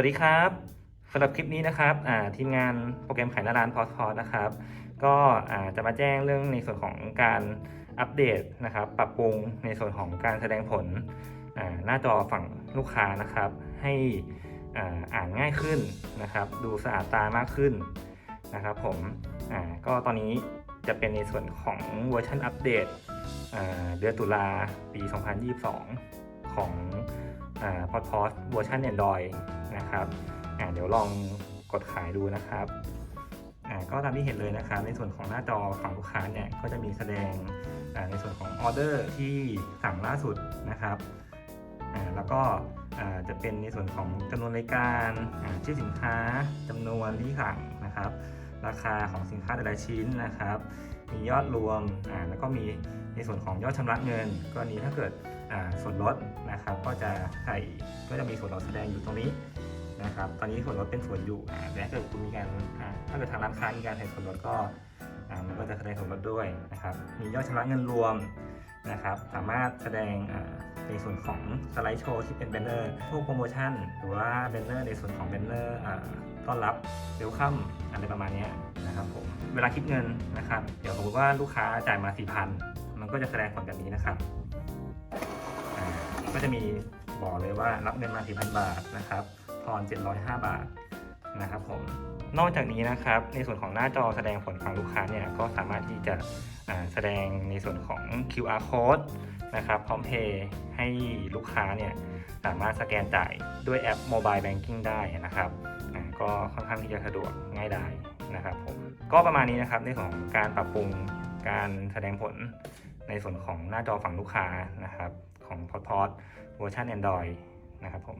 วัสดีครับสำหรับคลิปนี้นะครับทีมงานโปรแกรมขายหน้าร้านพอสพอนะครับ ก็จะมาแจ้งเรื่องในส่วนของการอัปเดตนะครับ ปรับปรุงในส่วนของการแสดงผลหน้าจอฝั่งลูกค้านะครับ ให้อ่านง่ายขึ้นนะครับ ดูสะอาดตามากขึ้นนะครับ ผมก็ตอนนี้จะเป็นในส่วนของเวอร์ชันอัปเดตเดือนตุลาปี 2022 ของพอดพอสเวอร์ชัน Android นะครับอ่าเดี๋ยวลองกดขายดูนะครับอ่าก็ตามที่เห็นเลยนะครับในส่วนของหน้าจอฝั่งลูกค้าเนี่ยก็จะมีแสดงอ่าในส่วนของออเดอร์ที่สั่งล่าสุดนะครับอ่าแล้วก็จะเป็นในส่วนของจำนวนรายการชื่อสินค้าจำนวนที่สั่งนะครับ ราคาของสินค้าแต่ละชิ้นนะครับ มียอดรวมแล้วก็มีในส่วนของยอดชำระเงินกรณีถ้าเกิดส่วนลดนะครับ ก็จะใส่ก็จะมีส่วนลดแสดงอยู่ตรงนี้ นะครับ ตอนนี้ส่วนลดเป็นส่วนอยู่แต่ถ้าเกิดคุณมีการถ้าเกิดทางร้านค้ามีการใส่ส่วนลดก็มันก็จะแสดงส่วนลดด้วยนะครับ มียอดชำระเงินรวมนะครับ สามารถแสดงในส่วนของสไลด์โชว์ที่เป็นแบนเนอร์พวกโปรโมชั่น หรือว่าแบนเนอร์ในส่วนของแบนเนอร์ต้อนรับเวลคัมอะไรประมาณนี้นะครับผม เวลาคิดเงินนะครับ เดี๋ยวสมมติว่าลูกค้าจ่ายมา 4,000 มันก็จะแสดงผลแบบนี้นะครับ ก็จะมีบอกเลยว่ารับเงินมา 4,000 บาทนะครับ ทอน705 บาทนะครับผมนอกจากนี้นะครับในส่วนของหน้าจอแสดงผลฝั่งลูกค้าเนี่ยก็สามารถที่จะแสดงในส่วนของ QR code นะครับพร้อมเพย์ให้ลูกค้าเนี่ยสามารถสแกนจ่ายด้วยแอป Mobile Banking ได้นะครับก็ค่อนข้างที่จะสะดวกง่ายดายนะครับผมก็ประมาณนี้นะครับในส่วนของการปรับปรุงการแสดงผลในส่วนของหน้าจอฝั่งลูกค้านะครับของพอดพอดเวอร์ชัน Android นะครับผม